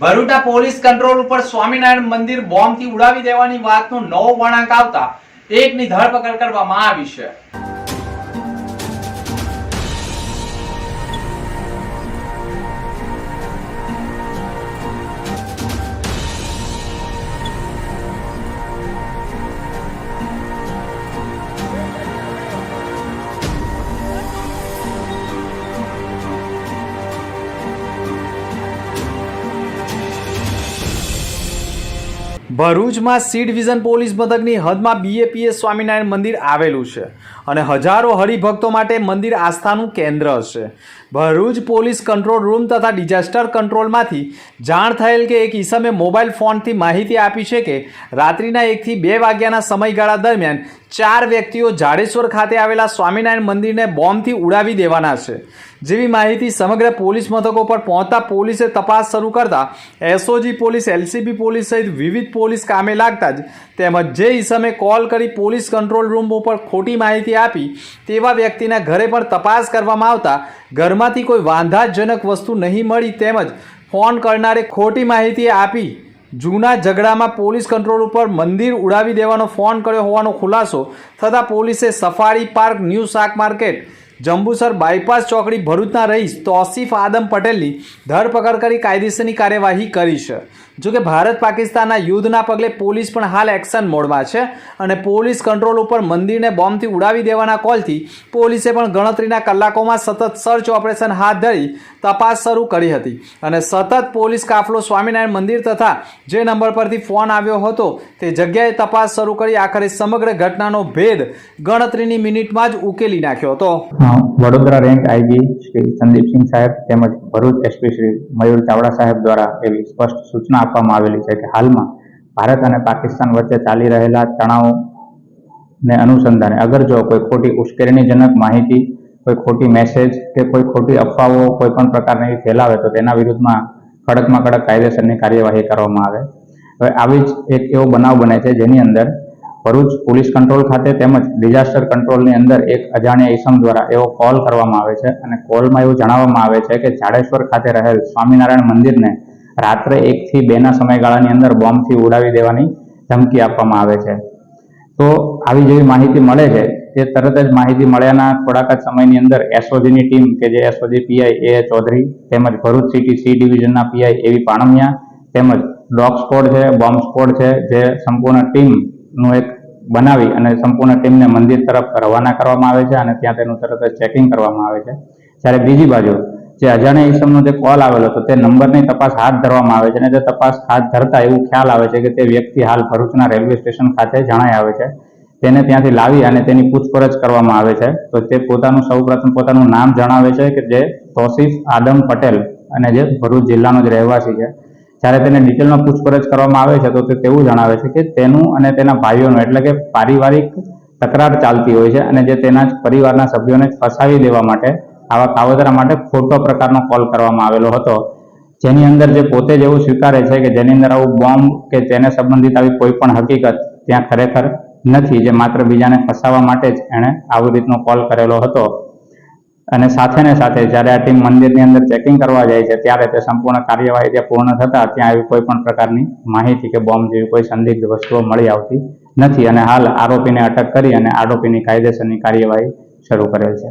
ભરૂટા police control ઉપર સ્વામિનારાયણ મંદિર બોમ્બથી ઉડાવી દેવાની વાતનો નવો વળાંક આવતા એકની ધરપકડ કરવામાં આવી છે. ભરૂચમાં સી ડિવિઝન પોલીસ મથકની હદમાં બીએપીએસ સ્વામિનારાયણ મંદિર આવેલું છે અને હજારો હરિભક્તો માટે મંદિર આસ્થાનું કેન્દ્ર છે. ભરૂચ પોલીસ કંટ્રોલ રૂમ તથા ડિઝાસ્ટર કંટ્રોલમાંથી જાણ થયેલ કે એક ઈસમે મોબાઈલ ફોનથી માહિતી આપી છે કે રાત્રિના એકથી બે વાગ્યાના સમયગાળા દરમિયાન ચાર વ્યક્તિઓ જાડેશ્વર ખાતે આવેલા સ્વામિનારાયણ મંદિરને બોમ્બથી ઉડાવી દેવાના છે. જેવી માહિતી સમગ્ર પોલીસ મથકો પર પહોંચતા પોલીસે તપાસ શરૂ કરતા એસઓજી પોલીસ, એલસીબી પોલીસ સહિત વિવિધ પોલીસ કામે લાગતા જ તેમજ જે ઈસમે કોલ કરી પોલીસ કંટ્રોલ રૂમ ઉપર ખોટી માહિતી આપી તેવા વ્યક્તિના ઘરે પણ તપાસ કરવામાં આવતા ઘરમાંથી કોઈ વાંધાજનક વસ્તુ નહીં મળી તેમજ ફોન કરનારે ખોટી માહિતી આપી જૂના ઝઘડામાં પોલીસ કંટ્રોલ ઉપર મંદિર ઉડાવી દેવાનો ફોન કર્યો હોવાનો ખુલાસો થતાં પોલીસે સફારી પાર્ક, ન્યૂ શાક માર્કેટ, જંબુસર બાયપાસ ચોકડી ભરૂચના રહીશ તોસીફ આદમ પટેલની ધરપકડ કરી કાયદેસરની કાર્યવાહી કરી છે. જોકે ભારત પાકિસ્તાનના યુદ્ધના પગલે પોલીસ પણ હાલ એક્શન મોડમાં છે અને પોલીસ કંટ્રોલ ઉપર મંદિરને બોમ્બથી ઉડાવી દેવાના કોલથી પોલીસે પણ ગણતરીના કલાકોમાં સતત સર્ચ ઓપરેશન હાથ ધરી તપાસ શરૂ કરી હતી. અને સતત પોલીસ કાફલો સ્વામિનારાયણ મંદિર તથા જે નંબર પરથી ફોન આવ્યો હતો તે જગ્યાએ તપાસ શરૂ કરી આખરે સમગ્ર ઘટનાનો ભેદ ગણતરીની મિનિટમાં જ ઉકેલી નાખ્યો હતો. વડોદરા રેન્ક આઈજી શ્રી સંદીપસિંહ સાહેબ તેમજ ભરૂચ એસપી શ્રી મયુર ચાવડા સાહેબ દ્વારા એવી સ્પષ્ટ સૂચના આપવામાં આવેલી છે કે હાલમાં ભારત અને પાકિસ્તાન વચ્ચે ચાલી રહેલા તણાવને અનુસંધાને અગર જો કોઈ ખોટી ઉશ્કેરણીજનક માહિતી, કોઈ ખોટી મેસેજ કે કોઈ ખોટી અફવાઓ કોઈ પણ પ્રકારની ફેલાવે તો તેના વિરુદ્ધમાં કડકમાં કડક કાયદેસરની કાર્યવાહી કરવામાં આવે. હવે આવી જ એક એવો બનાવ બને છે જેની અંદર ભરૂચ પોલીસ કંટ્રોલ ખાતે તેમજ ડિઝાસ્ટર કંટ્રોલની અંદર એક અજાણ્યા ઇસમ દ્વારા એવો કોલ કરવામાં આવે છે અને કોલમાં એવું જણાવવામાં આવે છે કે જાડેશ્વર ખાતે રહેલ સ્વામિનારાયણ મંદિરને રાત્રે એકથી બેના સમયગાળાની અંદર બોમ્બથી ઉડાવી દેવાની ધમકી આપવામાં આવે છે. તો આવી જેવી માહિતી મળે છે, તે તરત જ માહિતી મળ્યાના થોડાક જ સમયની અંદર એસઓજીની ટીમ કે જે એસઓજી પીઆઈ એ ચૌધરી તેમજ ભરૂચ સિટી સી ડિવિઝનના પીઆઈ એવી પાણમિયા તેમજ ડોગ સ્કોડ છે, બોમ્બ સ્કોડ છે, જે સંપૂર્ણ ટીમનું એક બનાવી અને સંપૂર્ણ ટીમને મંદિર તરફ રવાના કરવામાં આવે છે અને ત્યાં તેનું તરત જ ચેકિંગ કરવામાં આવે છે. જ્યારે બીજી બાજુ જે અજાણ્યા ઈસમનો જે કોલ આવેલો હતો, તે નંબરની તપાસ હાથ ધરવામાં આવે છે અને તે તપાસ હાથ ધરતા એવું ખ્યાલ આવે છે કે તે વ્યક્તિ હાલ ભરૂચના રેલવે સ્ટેશન ખાતે જણાય આવે છે. તેને ત્યાંથી લાવી અને તેની પૂછપરછ કરવામાં આવે છે. તો તે પોતાનું સૌપ્રથમ પોતાનું નામ જણાવે છે કે જે તોસીફ આદમ પટેલ અને જે ભરૂચ જિલ્લાનો જ રહેવાસી છે. જ્યારે તેને ડિટેલમાં પૂછપરછ કરવામાં આવે છે, તો તે તેવું જણાવે છે કે તેનું અને તેના ભાઈઓનું એટલે કે પારિવારિક તકરાર ચાલતી હોય છે અને જે તેના જ પરિવારના સભ્યોને ફસાવી દેવા માટે આવા કાવતરા માટે ખોટો પ્રકારનો કોલ કરવામાં આવેલો હતો. જેની અંદર જે પોતે જ એવું સ્વીકારે છે કે જેની અંદર આવું બોમ્બ કે તેને સંબંધિત આવી કોઈ પણ હકીકત ત્યાં ખરેખર નથી, જે માત્ર બીજાને ફસાવવા માટે જ એણે આવી રીતનો કોલ કરેલો હતો. અને સાથે ને સાથે જ્યારે આ ટીમ મંદિરની અંદર ચેકિંગ કરવા જાય છે, ત્યારે તે સંપૂર્ણ કાર્યવાહી ત્યાં પૂર્ણ થતા ત્યાં આવી કોઈ પણ પ્રકારની માહિતી કે બોમ્બ જેવી કોઈ સંદિગ્ધ વસ્તુઓ મળી આવતી નથી. અને હાલ આરોપીને અટક કરી અને આરોપીની કાયદેસરની કાર્યવાહી શરૂ કરેલ છે.